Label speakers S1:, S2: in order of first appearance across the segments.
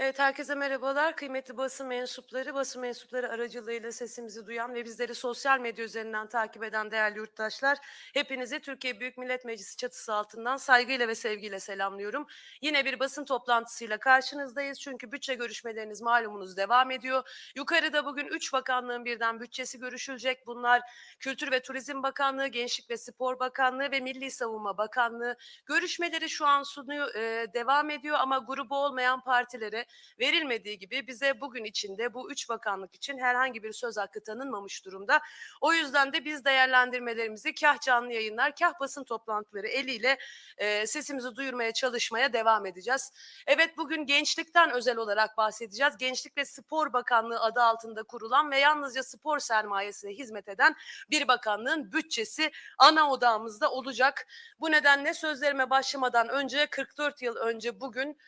S1: Evet, herkese merhabalar. Kıymetli basın mensupları, basın mensupları aracılığıyla sesimizi duyan ve bizleri sosyal medya üzerinden takip eden değerli yurttaşlar, hepinizi Türkiye Büyük Millet Meclisi çatısı altından saygıyla ve sevgiyle selamlıyorum. Yine bir basın toplantısıyla karşınızdayız çünkü bütçe görüşmeleriniz malumunuz devam ediyor. Yukarıda bugün 3 bakanlığın birden bütçesi görüşülecek. Bunlar Kültür ve Turizm Bakanlığı, Gençlik ve Spor Bakanlığı ve Milli Savunma Bakanlığı. Görüşmeleri şu an sunuyor, e, devam ediyor ama grubu olmayan partilere verilmediği gibi bize bugün içinde bu üç bakanlık için herhangi bir söz hakkı tanınmamış durumda. O yüzden de biz değerlendirmelerimizi kah canlı yayınlar, kah basın toplantıları eliyle e, sesimizi duyurmaya çalışmaya devam edeceğiz. Evet bugün gençlikten özel olarak bahsedeceğiz. Gençlik ve Spor Bakanlığı adı altında kurulan ve yalnızca spor sermayesine hizmet eden bir bakanlığın bütçesi ana odağımızda olacak. Bu nedenle sözlerime başlamadan önce 44 yıl önce bugün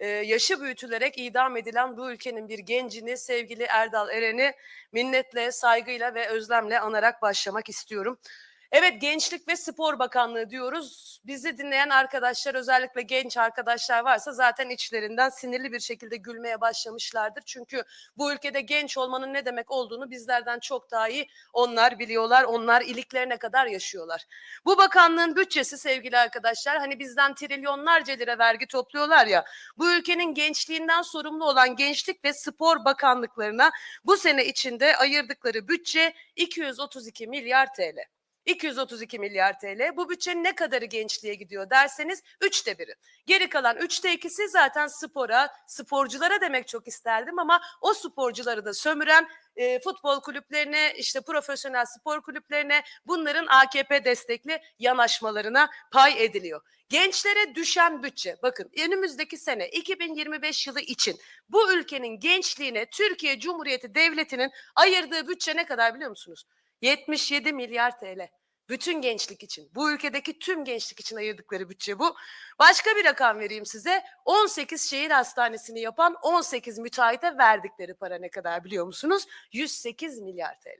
S1: e, yaşı büyütülerek idam edilen bu ülkenin bir gencini sevgili Erdal Eren'i minnetle, saygıyla ve özlemle anarak başlamak istiyorum. Evet Gençlik ve Spor Bakanlığı diyoruz. Bizi dinleyen arkadaşlar özellikle genç arkadaşlar varsa zaten içlerinden sinirli bir şekilde gülmeye başlamışlardır. Çünkü bu ülkede genç olmanın ne demek olduğunu bizlerden çok daha iyi onlar biliyorlar. Onlar iliklerine kadar yaşıyorlar. Bu bakanlığın bütçesi sevgili arkadaşlar hani bizden trilyonlarca lira vergi topluyorlar ya. Bu ülkenin gençliğinden sorumlu olan Gençlik ve Spor Bakanlıklarına bu sene içinde ayırdıkları bütçe 232 milyar TL. 232 milyar TL. Bu bütçenin ne kadarı gençliğe gidiyor derseniz üçte biri. Geri kalan üçte ikisi zaten spora, sporculara demek çok isterdim ama o sporcuları da sömüren e, futbol kulüplerine, işte profesyonel spor kulüplerine bunların AKP destekli yanaşmalarına pay ediliyor. Gençlere düşen bütçe bakın önümüzdeki sene 2025 yılı için bu ülkenin gençliğine Türkiye Cumhuriyeti Devleti'nin ayırdığı bütçe ne kadar biliyor musunuz? 77 milyar TL. Bütün gençlik için, bu ülkedeki tüm gençlik için ayırdıkları bütçe bu. Başka bir rakam vereyim size. 18 şehir hastanesini yapan 18 müteahhite verdikleri para ne kadar biliyor musunuz? 108 milyar TL.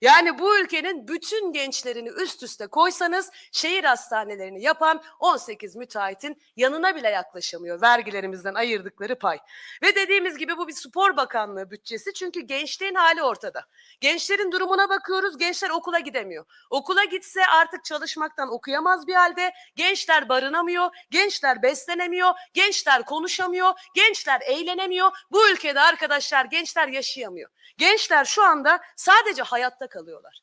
S1: Yani bu ülkenin bütün gençlerini üst üste koysanız şehir hastanelerini yapan 18 müteahhitin yanına bile yaklaşamıyor vergilerimizden ayırdıkları pay. Ve dediğimiz gibi bu bir spor bakanlığı bütçesi çünkü gençliğin hali ortada. Gençlerin durumuna bakıyoruz gençler okula gidemiyor. Okula gitse artık çalışmaktan okuyamaz bir halde. Gençler barınamıyor, gençler beslenemiyor, gençler konuşamıyor, gençler eğlenemiyor. Bu ülkede arkadaşlar gençler yaşayamıyor. Gençler şu anda sadece hayatta kalıyorlar.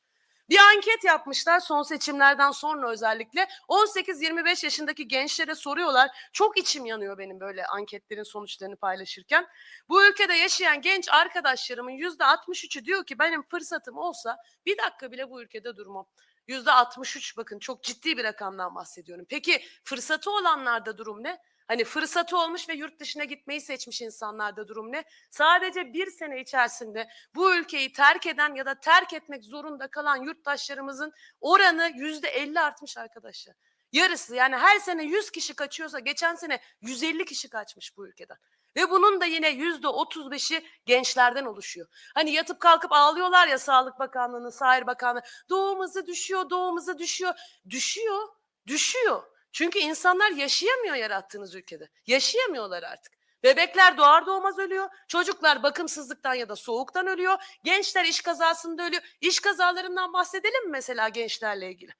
S1: Bir anket yapmışlar son seçimlerden sonra özellikle 18-25 yaşındaki gençlere soruyorlar. Çok içim yanıyor benim böyle anketlerin sonuçlarını paylaşırken. Bu ülkede yaşayan genç arkadaşlarımın %63'ü diyor ki benim fırsatım olsa bir dakika bile bu ülkede durmam. Yüzde 63 bakın çok ciddi bir rakamdan bahsediyorum. Peki fırsatı olanlarda durum ne? Hani fırsatı olmuş ve yurt dışına gitmeyi seçmiş insanlarda durum ne? Sadece bir sene içerisinde bu ülkeyi terk eden ya da terk etmek zorunda kalan yurttaşlarımızın oranı yüzde 50 artmış arkadaşlar. Yarısı yani her sene 100 kişi kaçıyorsa geçen sene 150 kişi kaçmış bu ülkeden. Ve bunun da yine yüzde 35'i gençlerden oluşuyor. Hani yatıp kalkıp ağlıyorlar ya Sağlık Bakanlığı'nın, Sağır Bakanlığı. Doğum hızı düşüyor, doğum hızı düşüyor. Düşüyor, düşüyor. Çünkü insanlar yaşayamıyor yarattığınız ülkede. Yaşayamıyorlar artık. Bebekler doğar doğmaz ölüyor. Çocuklar bakımsızlıktan ya da soğuktan ölüyor. Gençler iş kazasında ölüyor. İş kazalarından bahsedelim mi mesela gençlerle ilgili?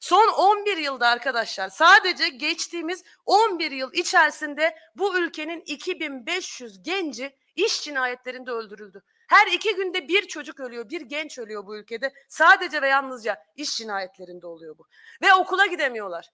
S1: Son 11 yılda arkadaşlar sadece geçtiğimiz 11 yıl içerisinde bu ülkenin 2500 genci iş cinayetlerinde öldürüldü. Her iki günde bir çocuk ölüyor, bir genç ölüyor bu ülkede. Sadece ve yalnızca iş cinayetlerinde oluyor bu. Ve okula gidemiyorlar.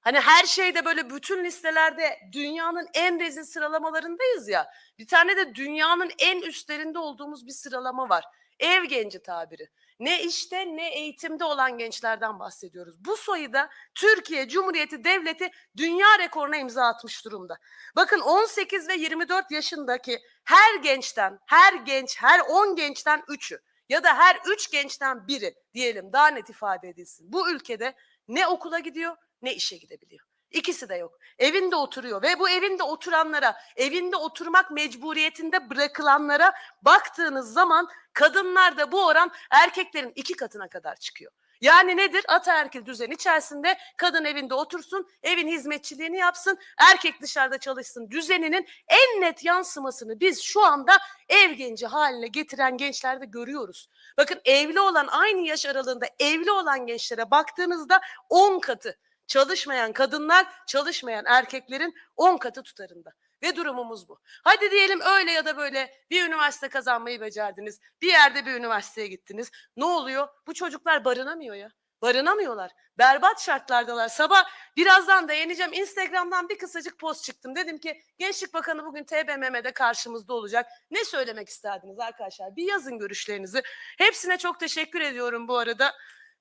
S1: Hani her şeyde böyle bütün listelerde dünyanın en rezil sıralamalarındayız ya. Bir tane de dünyanın en üstlerinde olduğumuz bir sıralama var. Ev genci tabiri. Ne işte ne eğitimde olan gençlerden bahsediyoruz. Bu sayıda Türkiye Cumhuriyeti Devleti dünya rekoruna imza atmış durumda. Bakın 18 ve 24 yaşındaki her gençten, her genç, her 10 gençten 3'ü ya da her 3 gençten biri diyelim daha net ifade edilsin. Bu ülkede ne okula gidiyor ne işe gidebiliyor. İkisi de yok. Evinde oturuyor ve bu evinde oturanlara, evinde oturmak mecburiyetinde bırakılanlara baktığınız zaman kadınlarda bu oran erkeklerin iki katına kadar çıkıyor. Yani nedir? Ataerkil düzen içerisinde kadın evinde otursun, evin hizmetçiliğini yapsın, erkek dışarıda çalışsın düzeninin en net yansımasını biz şu anda ev genci haline getiren gençlerde görüyoruz. Bakın evli olan aynı yaş aralığında evli olan gençlere baktığınızda 10 katı çalışmayan kadınlar çalışmayan erkeklerin 10 katı tutarında. Ve durumumuz bu. Hadi diyelim öyle ya da böyle bir üniversite kazanmayı becerdiniz. Bir yerde bir üniversiteye gittiniz. Ne oluyor? Bu çocuklar barınamıyor ya. Barınamıyorlar. Berbat şartlardalar. Sabah birazdan da yeneceğim. Instagram'dan bir kısacık post çıktım. Dedim ki Gençlik Bakanı bugün TBMM'de karşımızda olacak. Ne söylemek isterdiniz arkadaşlar? Bir yazın görüşlerinizi. Hepsine çok teşekkür ediyorum bu arada.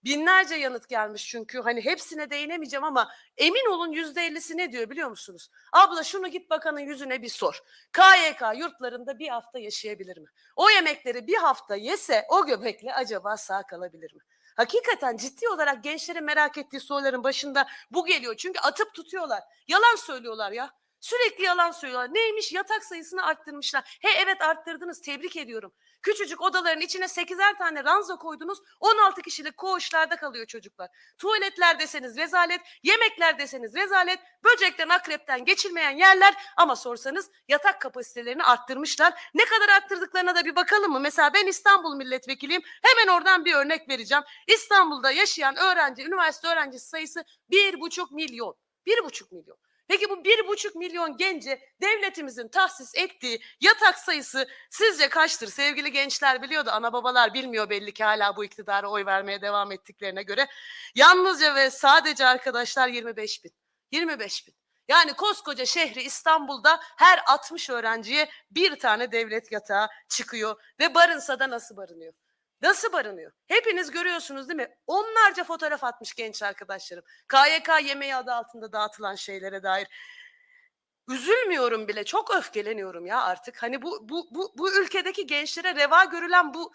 S1: Binlerce yanıt gelmiş çünkü hani hepsine değinemeyeceğim ama emin olun yüzde ellisi ne diyor biliyor musunuz? Abla şunu git bakanın yüzüne bir sor. KYK yurtlarında bir hafta yaşayabilir mi? O yemekleri bir hafta yese o göbekle acaba sağ kalabilir mi? Hakikaten ciddi olarak gençlerin merak ettiği soruların başında bu geliyor. Çünkü atıp tutuyorlar. Yalan söylüyorlar ya. Sürekli yalan söylüyorlar. Neymiş? Yatak sayısını arttırmışlar. He evet arttırdınız. Tebrik ediyorum. Küçücük odaların içine 8'er tane ranza koydunuz. 16 kişilik koğuşlarda kalıyor çocuklar. Tuvaletler deseniz rezalet, yemekler deseniz rezalet, böcekten akrepten geçilmeyen yerler ama sorsanız yatak kapasitelerini arttırmışlar. Ne kadar arttırdıklarına da bir bakalım mı? Mesela ben İstanbul milletvekiliyim. Hemen oradan bir örnek vereceğim. İstanbul'da yaşayan öğrenci, üniversite öğrencisi sayısı 1,5 milyon. 1,5 milyon. Peki bu bir buçuk milyon gence devletimizin tahsis ettiği yatak sayısı sizce kaçtır? Sevgili gençler biliyor da ana babalar bilmiyor belli ki hala bu iktidara oy vermeye devam ettiklerine göre. Yalnızca ve sadece arkadaşlar 25 bin. 25 bin. Yani koskoca şehri İstanbul'da her 60 öğrenciye bir tane devlet yatağı çıkıyor ve barınsa da nasıl barınıyor? Nasıl barınıyor? Hepiniz görüyorsunuz değil mi? Onlarca fotoğraf atmış genç arkadaşlarım. KYK yemeği adı altında dağıtılan şeylere dair. Üzülmüyorum bile. Çok öfkeleniyorum ya artık. Hani bu bu bu bu ülkedeki gençlere reva görülen bu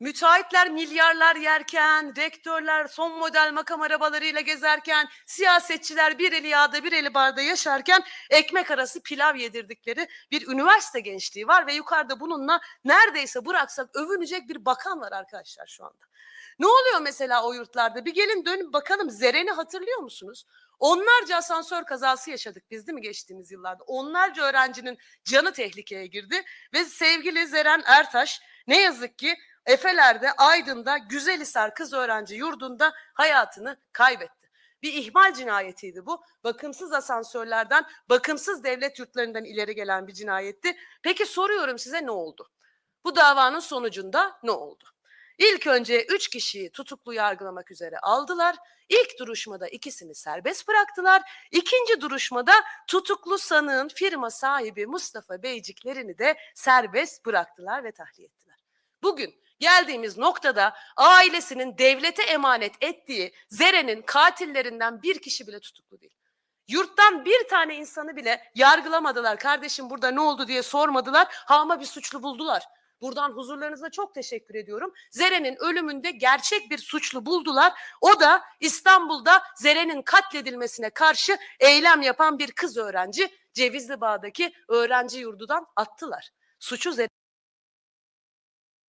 S1: müteahhitler milyarlar yerken, rektörler son model makam arabalarıyla gezerken, siyasetçiler bir eli yağda bir eli barda yaşarken ekmek arası pilav yedirdikleri bir üniversite gençliği var ve yukarıda bununla neredeyse bıraksak övünecek bir bakan var arkadaşlar şu anda. Ne oluyor mesela o yurtlarda? Bir gelin dönüp bakalım Zeren'i hatırlıyor musunuz? Onlarca asansör kazası yaşadık biz değil mi geçtiğimiz yıllarda? Onlarca öğrencinin canı tehlikeye girdi ve sevgili Zeren Ertaş ne yazık ki Efeler'de, Aydın'da, Güzelhisar Kız Öğrenci Yurdu'nda hayatını kaybetti. Bir ihmal cinayetiydi bu. Bakımsız asansörlerden, bakımsız devlet yurtlarından ileri gelen bir cinayetti. Peki soruyorum size ne oldu? Bu davanın sonucunda ne oldu? İlk önce üç kişiyi tutuklu yargılamak üzere aldılar. İlk duruşmada ikisini serbest bıraktılar. İkinci duruşmada tutuklu sanığın firma sahibi Mustafa Beyciklerini de serbest bıraktılar ve tahliye ettiler. Bugün geldiğimiz noktada ailesinin devlete emanet ettiği Zeren'in katillerinden bir kişi bile tutuklu değil. Yurttan bir tane insanı bile yargılamadılar. Kardeşim burada ne oldu diye sormadılar. Hama bir suçlu buldular. Buradan huzurlarınıza çok teşekkür ediyorum. Zeren'in ölümünde gerçek bir suçlu buldular. O da İstanbul'da Zeren'in katledilmesine karşı eylem yapan bir kız öğrenci Cevizli Bağ'daki öğrenci yurdudan attılar. Suçu Zeren'in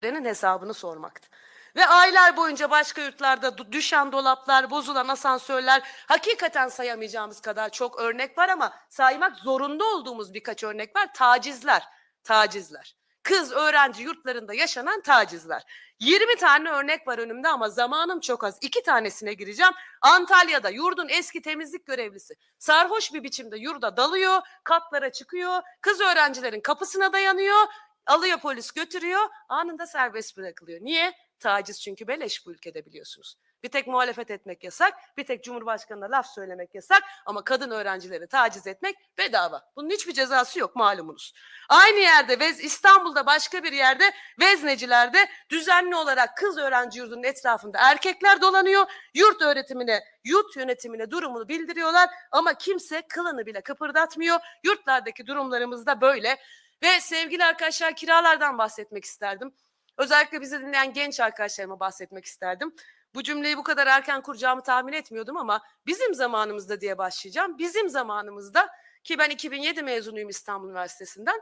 S1: hesabını sormaktı. Ve aylar boyunca başka yurtlarda düşen dolaplar, bozulan asansörler, hakikaten sayamayacağımız kadar çok örnek var ama saymak zorunda olduğumuz birkaç örnek var. Tacizler, tacizler. Kız öğrenci yurtlarında yaşanan tacizler. 20 tane örnek var önümde ama zamanım çok az. İki tanesine gireceğim. Antalya'da yurdun eski temizlik görevlisi sarhoş bir biçimde yurda dalıyor, katlara çıkıyor, kız öğrencilerin kapısına dayanıyor, alıyor polis götürüyor, anında serbest bırakılıyor. Niye? Taciz çünkü beleş bu ülkede biliyorsunuz. Bir tek muhalefet etmek yasak, bir tek Cumhurbaşkanı'na laf söylemek yasak ama kadın öğrencileri taciz etmek bedava. Bunun hiçbir cezası yok malumunuz. Aynı yerde Vez İstanbul'da başka bir yerde Veznecilerde düzenli olarak kız öğrenci yurdunun etrafında erkekler dolanıyor. Yurt öğretimine, yurt yönetimine durumunu bildiriyorlar ama kimse kılını bile kıpırdatmıyor. Yurtlardaki durumlarımız da böyle. Ve sevgili arkadaşlar kiralardan bahsetmek isterdim. Özellikle bizi dinleyen genç arkadaşlarıma bahsetmek isterdim. Bu cümleyi bu kadar erken kuracağımı tahmin etmiyordum ama bizim zamanımızda diye başlayacağım. Bizim zamanımızda ki ben 2007 mezunuyum İstanbul Üniversitesi'nden.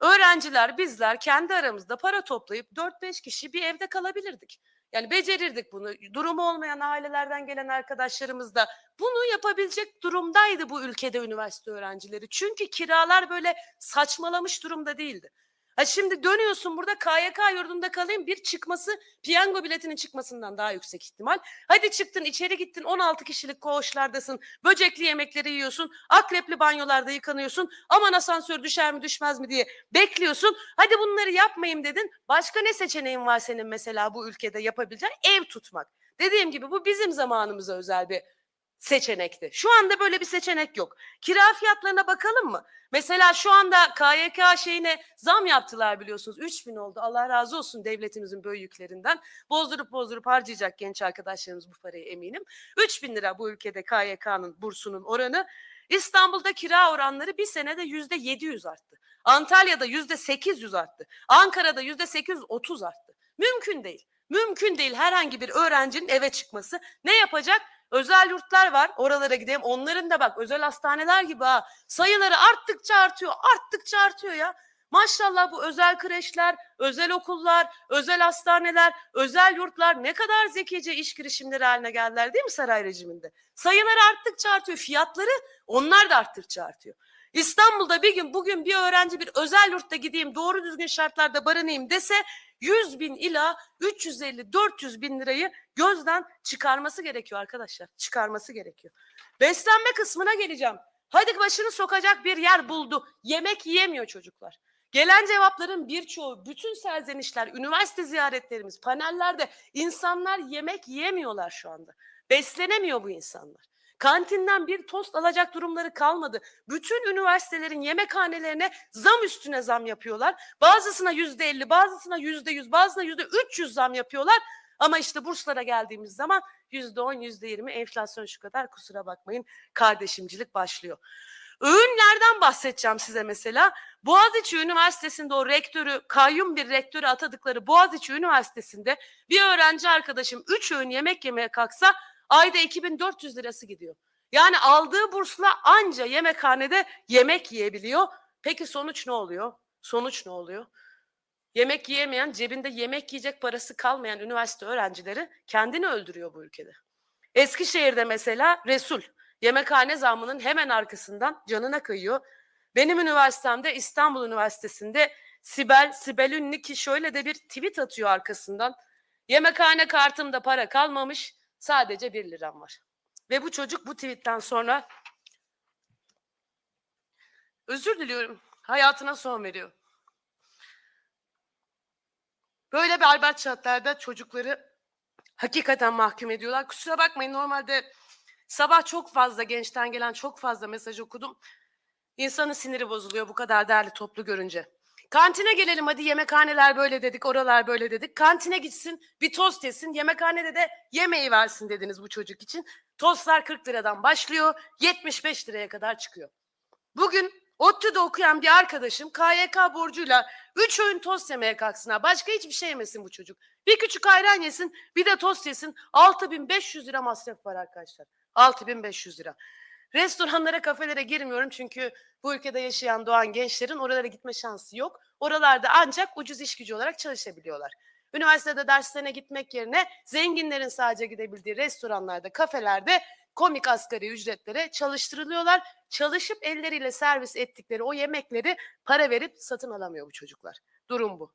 S1: Öğrenciler bizler kendi aramızda para toplayıp 4-5 kişi bir evde kalabilirdik. Yani becerirdik bunu. Durumu olmayan ailelerden gelen arkadaşlarımız da bunu yapabilecek durumdaydı bu ülkede üniversite öğrencileri. Çünkü kiralar böyle saçmalamış durumda değildi. Ha şimdi dönüyorsun burada KYK yurdunda kalayım bir çıkması piyango biletinin çıkmasından daha yüksek ihtimal. Hadi çıktın içeri gittin 16 kişilik koğuşlardasın. Böcekli yemekleri yiyorsun. Akrepli banyolarda yıkanıyorsun. Aman asansör düşer mi düşmez mi diye bekliyorsun. Hadi bunları yapmayayım dedin. Başka ne seçeneğin var senin mesela bu ülkede yapabileceğin? Ev tutmak. Dediğim gibi bu bizim zamanımıza özel bir seçenekti. Şu anda böyle bir seçenek yok. Kira fiyatlarına bakalım mı? Mesela şu anda KYK şeyine zam yaptılar biliyorsunuz. 3000 oldu. Allah razı olsun devletimizin büyüklerinden. Bozdurup bozdurup harcayacak genç arkadaşlarımız bu parayı eminim. 3000 lira bu ülkede KYK'nın bursunun oranı. İstanbul'da kira oranları bir senede yüzde 700 arttı. Antalya'da yüzde 800 arttı. Ankara'da yüzde 830 arttı. Mümkün değil. Mümkün değil herhangi bir öğrencinin eve çıkması. Ne yapacak? Özel yurtlar var. Oralara gideyim. Onların da bak özel hastaneler gibi ha. Sayıları arttıkça artıyor. Arttıkça artıyor ya. Maşallah bu özel kreşler, özel okullar, özel hastaneler, özel yurtlar ne kadar zekice iş girişimleri haline geldiler değil mi saray rejiminde? Sayıları arttıkça artıyor. Fiyatları onlar da arttıkça artıyor. İstanbul'da bir gün bugün bir öğrenci bir özel yurtta gideyim doğru düzgün şartlarda barınayım dese 100 bin ila 350-400 bin lirayı gözden çıkarması gerekiyor arkadaşlar. Çıkarması gerekiyor. Beslenme kısmına geleceğim. Hadi başını sokacak bir yer buldu. Yemek yiyemiyor çocuklar. Gelen cevapların birçoğu, bütün serzenişler, üniversite ziyaretlerimiz, panellerde insanlar yemek yiyemiyorlar şu anda. Beslenemiyor bu insanlar. Kantinden bir tost alacak durumları kalmadı. Bütün üniversitelerin yemekhanelerine zam üstüne zam yapıyorlar. Bazısına yüzde elli, bazısına yüzde yüz, bazısına yüzde üç yüz zam yapıyorlar. Ama işte burslara geldiğimiz zaman yüzde on, yüzde yirmi enflasyon şu kadar kusura bakmayın kardeşimcilik başlıyor. Öğünlerden bahsedeceğim size mesela. Boğaziçi Üniversitesi'nde o rektörü, kayyum bir rektörü atadıkları Boğaziçi Üniversitesi'nde bir öğrenci arkadaşım 3 öğün yemek yemeye kalksa ayda 2400 lirası gidiyor. Yani aldığı bursla anca yemekhanede yemek yiyebiliyor. Peki sonuç ne oluyor? Sonuç ne oluyor? Yemek yiyemeyen, cebinde yemek yiyecek parası kalmayan üniversite öğrencileri kendini öldürüyor bu ülkede. Eskişehir'de mesela Resul yemekhane zammının hemen arkasından canına kıyıyor. Benim üniversitemde İstanbul Üniversitesi'nde Sibel, Sibel Ünlü ki şöyle de bir tweet atıyor arkasından. Yemekhane kartımda para kalmamış sadece 1 liram var. Ve bu çocuk bu tweetten sonra özür diliyorum hayatına son veriyor. Böyle bir Albert Şatlar'da çocukları hakikaten mahkum ediyorlar. Kusura bakmayın normalde sabah çok fazla gençten gelen çok fazla mesaj okudum. İnsanın siniri bozuluyor bu kadar değerli toplu görünce. Kantine gelelim hadi yemekhaneler böyle dedik, oralar böyle dedik. Kantine gitsin, bir tost yesin, yemekhanede de yemeği versin dediniz bu çocuk için. Tostlar 40 liradan başlıyor, 75 liraya kadar çıkıyor. Bugün ODTÜ'de okuyan bir arkadaşım KYK borcuyla 3 öğün tost yemeye kalksın ha. Başka hiçbir şey yemesin bu çocuk. Bir küçük ayran yesin, bir de tost yesin. 6500 lira masraf var arkadaşlar. 6500 lira. Restoranlara, kafelere girmiyorum çünkü bu ülkede yaşayan doğan gençlerin oralara gitme şansı yok. Oralarda ancak ucuz iş gücü olarak çalışabiliyorlar. Üniversitede derslerine gitmek yerine zenginlerin sadece gidebildiği restoranlarda, kafelerde komik asgari ücretlere çalıştırılıyorlar. Çalışıp elleriyle servis ettikleri o yemekleri para verip satın alamıyor bu çocuklar. Durum bu.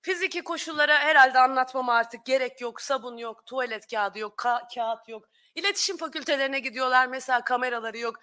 S1: Fiziki koşullara herhalde anlatmama artık gerek yok. Sabun yok, tuvalet kağıdı yok, ka- kağıt yok. İletişim fakültelerine gidiyorlar mesela kameraları yok.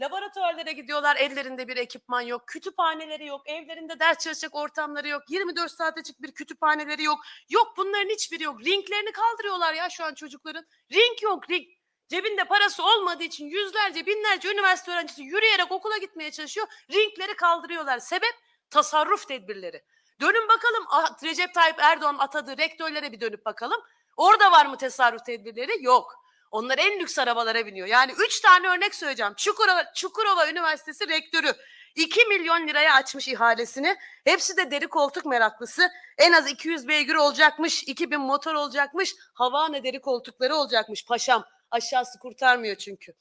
S1: Laboratuvarlara gidiyorlar ellerinde bir ekipman yok. Kütüphaneleri yok. Evlerinde ders çalışacak ortamları yok. 24 saat açık bir kütüphaneleri yok. Yok bunların hiçbiri yok. Ringlerini kaldırıyorlar ya şu an çocukların. Ring yok ring. Cebinde parası olmadığı için yüzlerce binlerce üniversite öğrencisi yürüyerek okula gitmeye çalışıyor. Ringleri kaldırıyorlar. Sebep tasarruf tedbirleri. Dönün bakalım ah, Recep Tayyip Erdoğan atadığı rektörlere bir dönüp bakalım. Orada var mı tasarruf tedbirleri? Yok. Onlar en lüks arabalara biniyor. Yani üç tane örnek söyleyeceğim. Çukurova, Çukurova Üniversitesi rektörü 2 milyon liraya açmış ihalesini. Hepsi de deri koltuk meraklısı. En az 200 beygir olacakmış, 2000 motor olacakmış, havane deri koltukları olacakmış paşam. Aşağısı kurtarmıyor çünkü.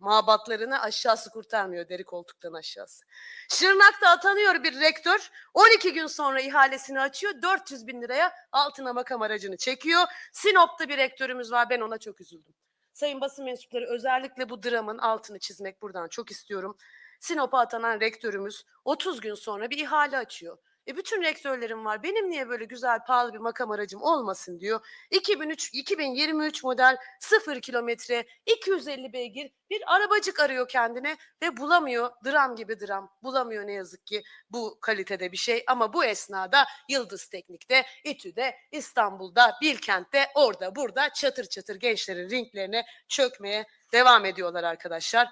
S1: Mabatlarını aşağısı kurtarmıyor deri koltuktan aşağısı. Şırnak'ta atanıyor bir rektör 12 gün sonra ihalesini açıyor 400 bin liraya altına makam aracını çekiyor. Sinop'ta bir rektörümüz var ben ona çok üzüldüm. Sayın basın mensupları özellikle bu dramın altını çizmek buradan çok istiyorum. Sinop'a atanan rektörümüz 30 gün sonra bir ihale açıyor. E bütün rektörlerim var. Benim niye böyle güzel pahalı bir makam aracım olmasın diyor. 2003 2023 model 0 kilometre 250 beygir bir arabacık arıyor kendine ve bulamıyor. Dram gibi dram. Bulamıyor ne yazık ki bu kalitede bir şey ama bu esnada Yıldız Teknik'te, İTÜ'de, İstanbul'da, Bilkent'te, orada burada çatır çatır gençlerin ringlerine çökmeye devam ediyorlar arkadaşlar.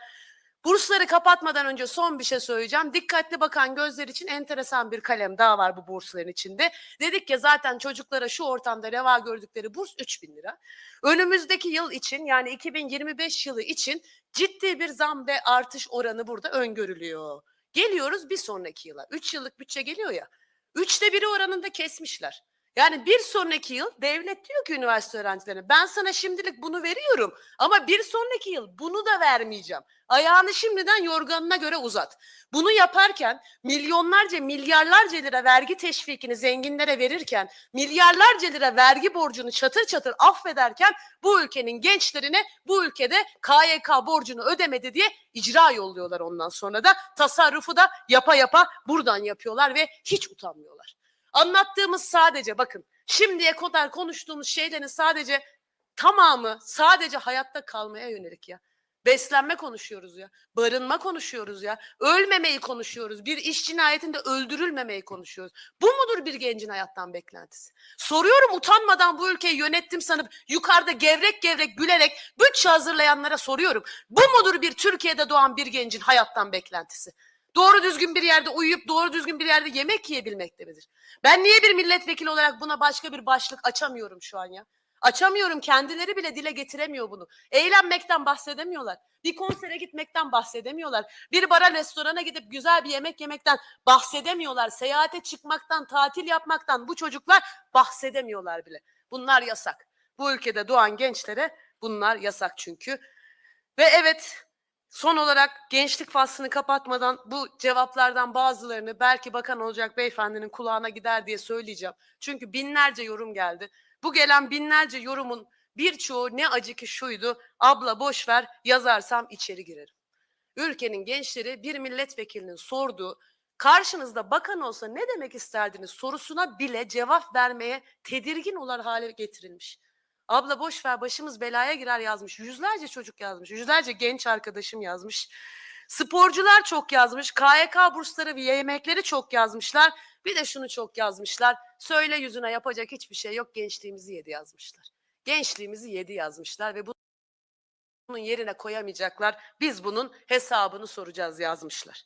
S1: Bursları kapatmadan önce son bir şey söyleyeceğim. Dikkatli bakan gözler için enteresan bir kalem daha var bu bursların içinde. Dedik ya zaten çocuklara şu ortamda reva gördükleri burs 3000 lira. Önümüzdeki yıl için yani 2025 yılı için ciddi bir zam ve artış oranı burada öngörülüyor. Geliyoruz bir sonraki yıla. 3 yıllık bütçe geliyor ya. Üçte biri oranında kesmişler. Yani bir sonraki yıl devlet diyor ki üniversite öğrencilerine ben sana şimdilik bunu veriyorum ama bir sonraki yıl bunu da vermeyeceğim. Ayağını şimdiden yorganına göre uzat. Bunu yaparken milyonlarca milyarlarca lira vergi teşvikini zenginlere verirken milyarlarca lira vergi borcunu çatır çatır affederken bu ülkenin gençlerine bu ülkede KYK borcunu ödemedi diye icra yolluyorlar ondan sonra da tasarrufu da yapa yapa buradan yapıyorlar ve hiç utanmıyorlar. Anlattığımız sadece bakın şimdiye kadar konuştuğumuz şeylerin sadece tamamı sadece hayatta kalmaya yönelik ya. Beslenme konuşuyoruz ya. Barınma konuşuyoruz ya. Ölmemeyi konuşuyoruz. Bir iş cinayetinde öldürülmemeyi konuşuyoruz. Bu mudur bir gencin hayattan beklentisi? Soruyorum utanmadan bu ülkeyi yönettim sanıp yukarıda gevrek gevrek gülerek bütçe hazırlayanlara soruyorum. Bu mudur bir Türkiye'de doğan bir gencin hayattan beklentisi? Doğru düzgün bir yerde uyuyup doğru düzgün bir yerde yemek yiyebilmekte midir? Ben niye bir milletvekili olarak buna başka bir başlık açamıyorum şu an ya? Açamıyorum kendileri bile dile getiremiyor bunu. Eğlenmekten bahsedemiyorlar. Bir konsere gitmekten bahsedemiyorlar. Bir bara restorana gidip güzel bir yemek yemekten bahsedemiyorlar. Seyahate çıkmaktan, tatil yapmaktan bu çocuklar bahsedemiyorlar bile. Bunlar yasak. Bu ülkede doğan gençlere bunlar yasak çünkü. Ve evet Son olarak gençlik faslını kapatmadan bu cevaplardan bazılarını belki bakan olacak beyefendinin kulağına gider diye söyleyeceğim. Çünkü binlerce yorum geldi. Bu gelen binlerce yorumun birçoğu ne acı ki şuydu. Abla boş ver yazarsam içeri girerim. Ülkenin gençleri bir milletvekilinin sorduğu karşınızda bakan olsa ne demek isterdiniz sorusuna bile cevap vermeye tedirgin olar hale getirilmiş. Abla boş ver başımız belaya girer yazmış. Yüzlerce çocuk yazmış. Yüzlerce genç arkadaşım yazmış. Sporcular çok yazmış. KYK bursları ve yemekleri çok yazmışlar. Bir de şunu çok yazmışlar. Söyle yüzüne yapacak hiçbir şey yok. Gençliğimizi yedi yazmışlar. Gençliğimizi yedi yazmışlar ve bunun yerine koyamayacaklar. Biz bunun hesabını soracağız yazmışlar.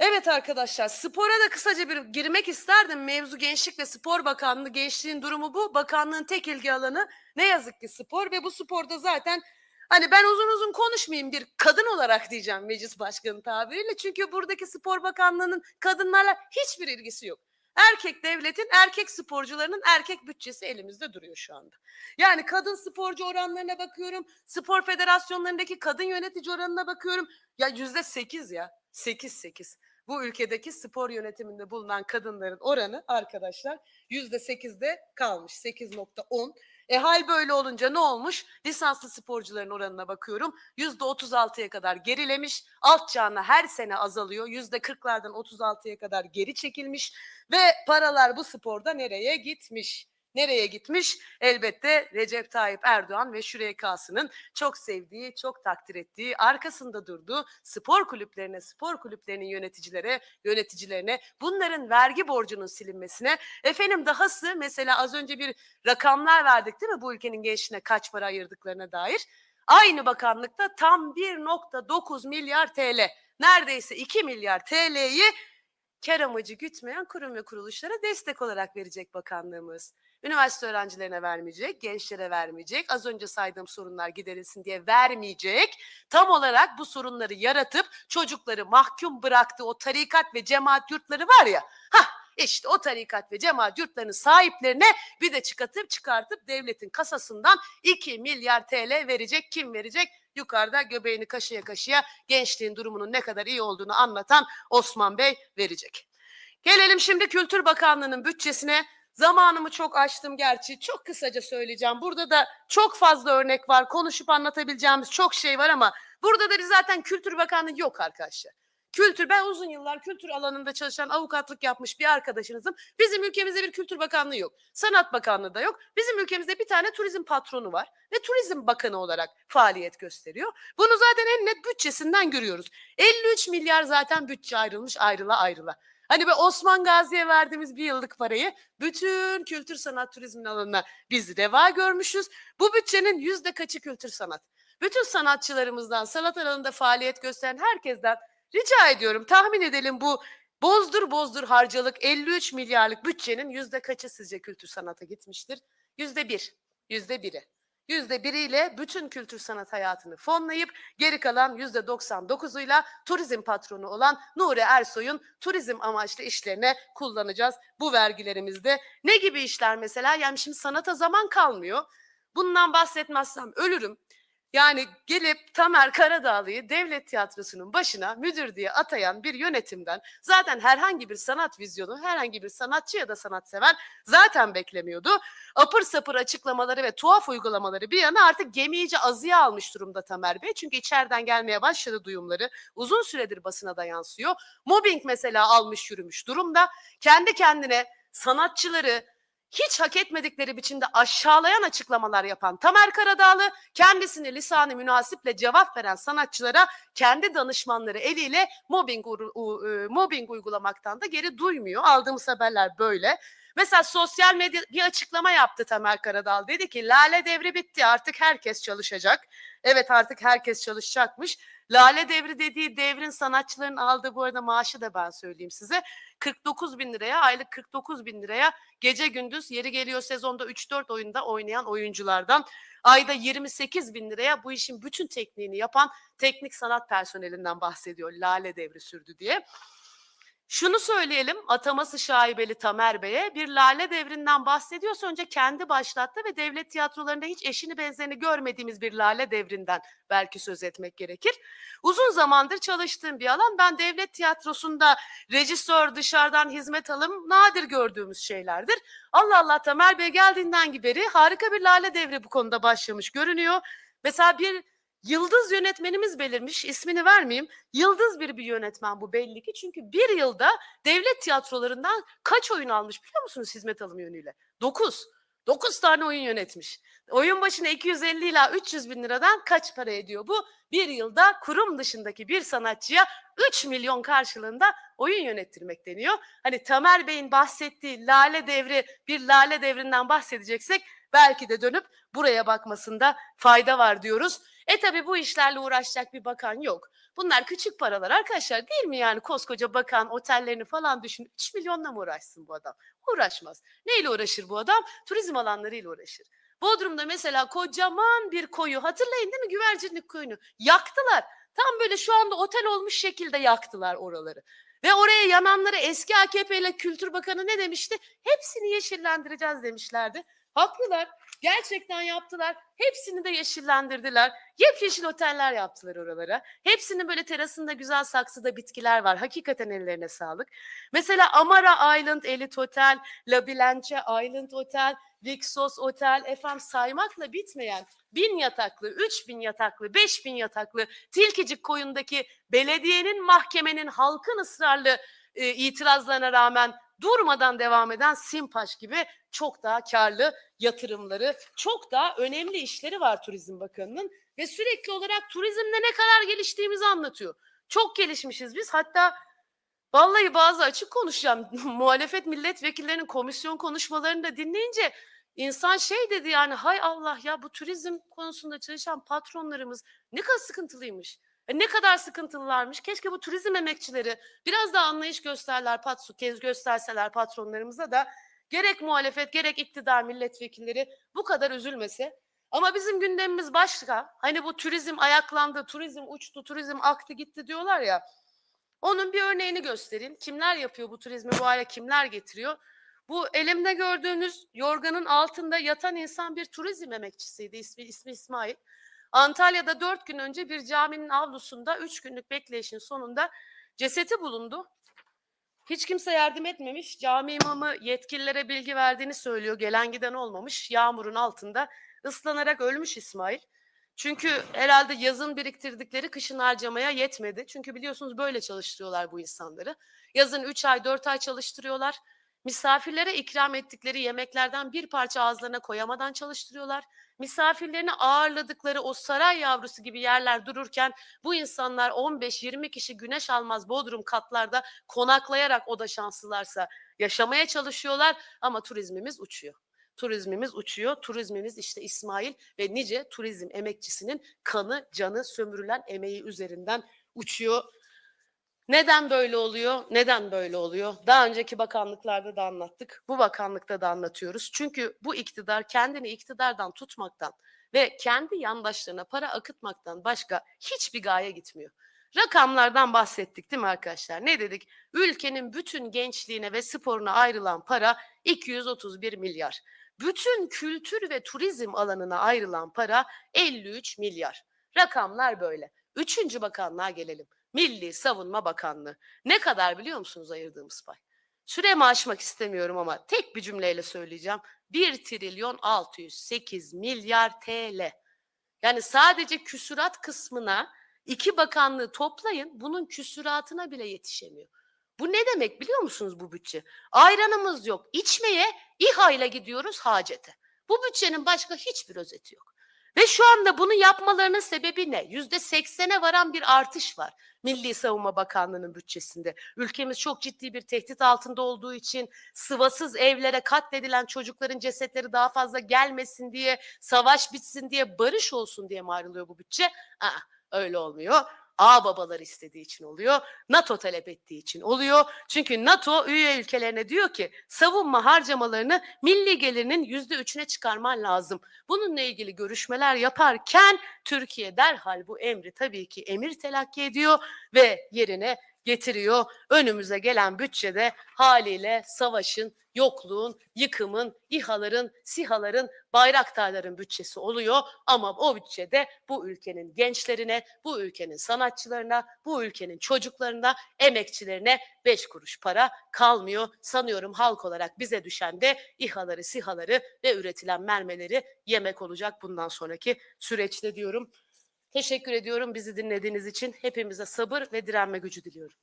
S1: Evet arkadaşlar spora da kısaca bir girmek isterdim. Mevzu Gençlik ve Spor Bakanlığı. Gençliğin durumu bu. Bakanlığın tek ilgi alanı ne yazık ki spor ve bu sporda zaten hani ben uzun uzun konuşmayayım bir kadın olarak diyeceğim meclis başkanı tabiriyle. Çünkü buradaki Spor Bakanlığı'nın kadınlarla hiçbir ilgisi yok. Erkek devletin erkek sporcularının erkek bütçesi elimizde duruyor şu anda. Yani kadın sporcu oranlarına bakıyorum. Spor federasyonlarındaki kadın yönetici oranına bakıyorum. Ya yüzde sekiz ya. Sekiz sekiz. Bu ülkedeki spor yönetiminde bulunan kadınların oranı arkadaşlar yüzde sekizde kalmış. 8.10. E hal böyle olunca ne olmuş? Lisanslı sporcuların oranına bakıyorum. Yüzde 36'ya kadar gerilemiş. Alt çağına her sene azalıyor. Yüzde 40'lardan 36'ya kadar geri çekilmiş. Ve paralar bu sporda nereye gitmiş? Nereye gitmiş? Elbette Recep Tayyip Erdoğan ve Şüreykası'nın çok sevdiği, çok takdir ettiği, arkasında durduğu spor kulüplerine, spor kulüplerinin yöneticilere, yöneticilerine bunların vergi borcunun silinmesine. Efendim dahası mesela az önce bir rakamlar verdik değil mi bu ülkenin gençliğine kaç para ayırdıklarına dair? Aynı bakanlıkta tam 1.9 milyar TL, neredeyse 2 milyar TL'yi kar amacı gütmeyen kurum ve kuruluşlara destek olarak verecek bakanlığımız. Üniversite öğrencilerine vermeyecek, gençlere vermeyecek, az önce saydığım sorunlar giderilsin diye vermeyecek. Tam olarak bu sorunları yaratıp çocukları mahkum bıraktığı o tarikat ve cemaat yurtları var ya, ha işte o tarikat ve cemaat yurtlarının sahiplerine bir de çıkartıp çıkartıp devletin kasasından 2 milyar TL verecek. Kim verecek? Yukarıda göbeğini kaşıya kaşıya gençliğin durumunun ne kadar iyi olduğunu anlatan Osman Bey verecek. Gelelim şimdi Kültür Bakanlığı'nın bütçesine. Zamanımı çok açtım gerçi. Çok kısaca söyleyeceğim. Burada da çok fazla örnek var. Konuşup anlatabileceğimiz çok şey var ama burada da bir zaten Kültür Bakanlığı yok arkadaşlar. Kültür, ben uzun yıllar kültür alanında çalışan avukatlık yapmış bir arkadaşınızım. Bizim ülkemizde bir kültür bakanlığı yok. Sanat bakanlığı da yok. Bizim ülkemizde bir tane turizm patronu var ve turizm bakanı olarak faaliyet gösteriyor. Bunu zaten en net bütçesinden görüyoruz. 53 milyar zaten bütçe ayrılmış ayrıla ayrıla. Hani be Osman Gazi'ye verdiğimiz bir yıllık parayı bütün kültür sanat turizmin alanına biz reva görmüşüz. Bu bütçenin yüzde kaçı kültür sanat? Bütün sanatçılarımızdan, sanat alanında faaliyet gösteren herkesten rica ediyorum tahmin edelim bu bozdur bozdur harcalık 53 milyarlık bütçenin yüzde kaçı sizce kültür sanata gitmiştir? Yüzde bir, yüzde biri. Yüzde biriyle bütün kültür sanat hayatını fonlayıp geri kalan yüzde 99'uyla turizm patronu olan Nuri Ersoy'un turizm amaçlı işlerine kullanacağız bu vergilerimizde. Ne gibi işler mesela? Yani şimdi sanata zaman kalmıyor. Bundan bahsetmezsem ölürüm. Yani gelip Tamer Karadağlı'yı devlet tiyatrosunun başına müdür diye atayan bir yönetimden zaten herhangi bir sanat vizyonu, herhangi bir sanatçı ya da sanatsever zaten beklemiyordu. Apır sapır açıklamaları ve tuhaf uygulamaları bir yana artık gemi iyice azıya almış durumda Tamer Bey. Çünkü içeriden gelmeye başladı duyumları. Uzun süredir basına da yansıyor. Mobbing mesela almış yürümüş durumda. Kendi kendine sanatçıları hiç hak etmedikleri biçimde aşağılayan açıklamalar yapan Tamer Karadağlı kendisini lisanı münasiple cevap veren sanatçılara kendi danışmanları eliyle mobbing, e, mobbing uygulamaktan da geri duymuyor. Aldığımız haberler böyle. Mesela sosyal medya bir açıklama yaptı Tamer Karadağlı. Dedi ki lale devri bitti artık herkes çalışacak. Evet artık herkes çalışacakmış. Lale devri dediği devrin sanatçıların aldığı bu arada maaşı da ben söyleyeyim size. 49 bin liraya aylık 49 bin liraya gece gündüz yeri geliyor sezonda 3-4 oyunda oynayan oyunculardan ayda 28 bin liraya bu işin bütün tekniğini yapan teknik sanat personelinden bahsediyor Lale devri sürdü diye. Şunu söyleyelim ataması şaibeli Tamer Bey'e bir lale devrinden bahsediyorsa önce kendi başlattı ve devlet tiyatrolarında hiç eşini benzerini görmediğimiz bir lale devrinden belki söz etmek gerekir. Uzun zamandır çalıştığım bir alan ben devlet tiyatrosunda rejisör dışarıdan hizmet alım nadir gördüğümüz şeylerdir. Allah Allah Tamer Bey geldiğinden beri harika bir lale devri bu konuda başlamış görünüyor. Mesela bir Yıldız yönetmenimiz belirmiş, ismini vermeyeyim. Yıldız bir bir yönetmen bu belli ki. Çünkü bir yılda devlet tiyatrolarından kaç oyun almış biliyor musunuz hizmet alımı yönüyle? 9. 9 tane oyun yönetmiş. Oyun başına 250 ila 300 bin liradan kaç para ediyor bu? Bir yılda kurum dışındaki bir sanatçıya 3 milyon karşılığında oyun yönettirmek deniyor. Hani Tamer Bey'in bahsettiği lale devri bir lale devrinden bahsedeceksek belki de dönüp buraya bakmasında fayda var diyoruz. E tabi bu işlerle uğraşacak bir bakan yok. Bunlar küçük paralar arkadaşlar değil mi yani koskoca bakan otellerini falan düşün. 3 milyonla mı uğraşsın bu adam? Uğraşmaz. Neyle uğraşır bu adam? Turizm alanlarıyla uğraşır. Bodrum'da mesela kocaman bir koyu hatırlayın değil mi güvercinlik koyunu yaktılar. Tam böyle şu anda otel olmuş şekilde yaktılar oraları. Ve oraya yananları eski AKP ile Kültür Bakanı ne demişti? Hepsini yeşillendireceğiz demişlerdi. Haklılar. Gerçekten yaptılar. Hepsini de yeşillendirdiler. Yepyeşil oteller yaptılar oralara. Hepsinin böyle terasında güzel saksıda bitkiler var. Hakikaten ellerine sağlık. Mesela Amara Island Elite Hotel, La Bianche Island Hotel, Rixos Otel, efendim saymakla bitmeyen bin yataklı, üç bin yataklı, beş bin yataklı Tilkicik koyundaki belediyenin, mahkemenin, halkın ısrarlı e, itirazlarına rağmen durmadan devam eden Simpaş gibi çok daha karlı yatırımları, çok daha önemli işleri var Turizm Bakanı'nın ve sürekli olarak turizmde ne kadar geliştiğimizi anlatıyor. Çok gelişmişiz biz. Hatta vallahi bazı açık konuşacağım. Muhalefet milletvekillerinin komisyon konuşmalarını da dinleyince insan şey dedi yani hay Allah ya bu turizm konusunda çalışan patronlarımız ne kadar sıkıntılıymış. E ne kadar sıkıntılılarmış. Keşke bu turizm emekçileri biraz daha anlayış gösterler, patsu, kez gösterseler patronlarımıza da gerek muhalefet gerek iktidar milletvekilleri bu kadar üzülmese. Ama bizim gündemimiz başka. Hani bu turizm ayaklandı, turizm uçtu, turizm aktı gitti diyorlar ya. Onun bir örneğini göstereyim. Kimler yapıyor bu turizmi bu hale kimler getiriyor? Bu elimde gördüğünüz yorganın altında yatan insan bir turizm emekçisiydi. İsmi, ismi İsmail. Antalya'da dört gün önce bir caminin avlusunda üç günlük bekleyişin sonunda cesedi bulundu. Hiç kimse yardım etmemiş. Cami imamı yetkililere bilgi verdiğini söylüyor. Gelen giden olmamış. Yağmurun altında ıslanarak ölmüş İsmail. Çünkü herhalde yazın biriktirdikleri kışın harcamaya yetmedi. Çünkü biliyorsunuz böyle çalıştırıyorlar bu insanları. Yazın 3 ay 4 ay çalıştırıyorlar. Misafirlere ikram ettikleri yemeklerden bir parça ağızlarına koyamadan çalıştırıyorlar. Misafirlerini ağırladıkları o saray yavrusu gibi yerler dururken bu insanlar 15-20 kişi güneş almaz bodrum katlarda konaklayarak o da şanslılarsa yaşamaya çalışıyorlar ama turizmimiz uçuyor. Turizmimiz uçuyor. Turizmimiz işte İsmail ve nice turizm emekçisinin kanı, canı sömürülen emeği üzerinden uçuyor. Neden böyle oluyor? Neden böyle oluyor? Daha önceki bakanlıklarda da anlattık. Bu bakanlıkta da anlatıyoruz. Çünkü bu iktidar kendini iktidardan tutmaktan ve kendi yandaşlarına para akıtmaktan başka hiçbir gaye gitmiyor. Rakamlardan bahsettik değil mi arkadaşlar? Ne dedik? Ülkenin bütün gençliğine ve sporuna ayrılan para 231 milyar. Bütün kültür ve turizm alanına ayrılan para 53 milyar. Rakamlar böyle. Üçüncü bakanlığa gelelim. Milli Savunma Bakanlığı. Ne kadar biliyor musunuz ayırdığımız pay? Süremi aşmak istemiyorum ama tek bir cümleyle söyleyeceğim. 1 trilyon 608 milyar TL. Yani sadece küsurat kısmına iki bakanlığı toplayın bunun küsuratına bile yetişemiyor. Bu ne demek biliyor musunuz bu bütçe? Ayranımız yok. İçmeye İHA ile gidiyoruz hacete. Bu bütçenin başka hiçbir özeti yok. Ve şu anda bunu yapmalarının sebebi ne? Yüzde seksene varan bir artış var Milli Savunma Bakanlığı'nın bütçesinde. Ülkemiz çok ciddi bir tehdit altında olduğu için sıvasız evlere katledilen çocukların cesetleri daha fazla gelmesin diye, savaş bitsin diye, barış olsun diye mi ayrılıyor bu bütçe? Aa, öyle olmuyor. A babalar istediği için oluyor. NATO talep ettiği için oluyor. Çünkü NATO üye ülkelerine diyor ki savunma harcamalarını milli gelirinin yüzde üçüne çıkarman lazım. Bununla ilgili görüşmeler yaparken Türkiye derhal bu emri tabii ki emir telakki ediyor ve yerine getiriyor. Önümüze gelen bütçede haliyle savaşın, yokluğun, yıkımın, İHA'ların, SİHA'ların, bayraktarların bütçesi oluyor. Ama o bütçede bu ülkenin gençlerine, bu ülkenin sanatçılarına, bu ülkenin çocuklarına, emekçilerine beş kuruş para kalmıyor. Sanıyorum halk olarak bize düşen de İHA'ları, SİHA'ları ve üretilen mermileri yemek olacak bundan sonraki süreçte diyorum. Teşekkür ediyorum bizi dinlediğiniz için. Hepimize sabır ve direnme gücü diliyorum.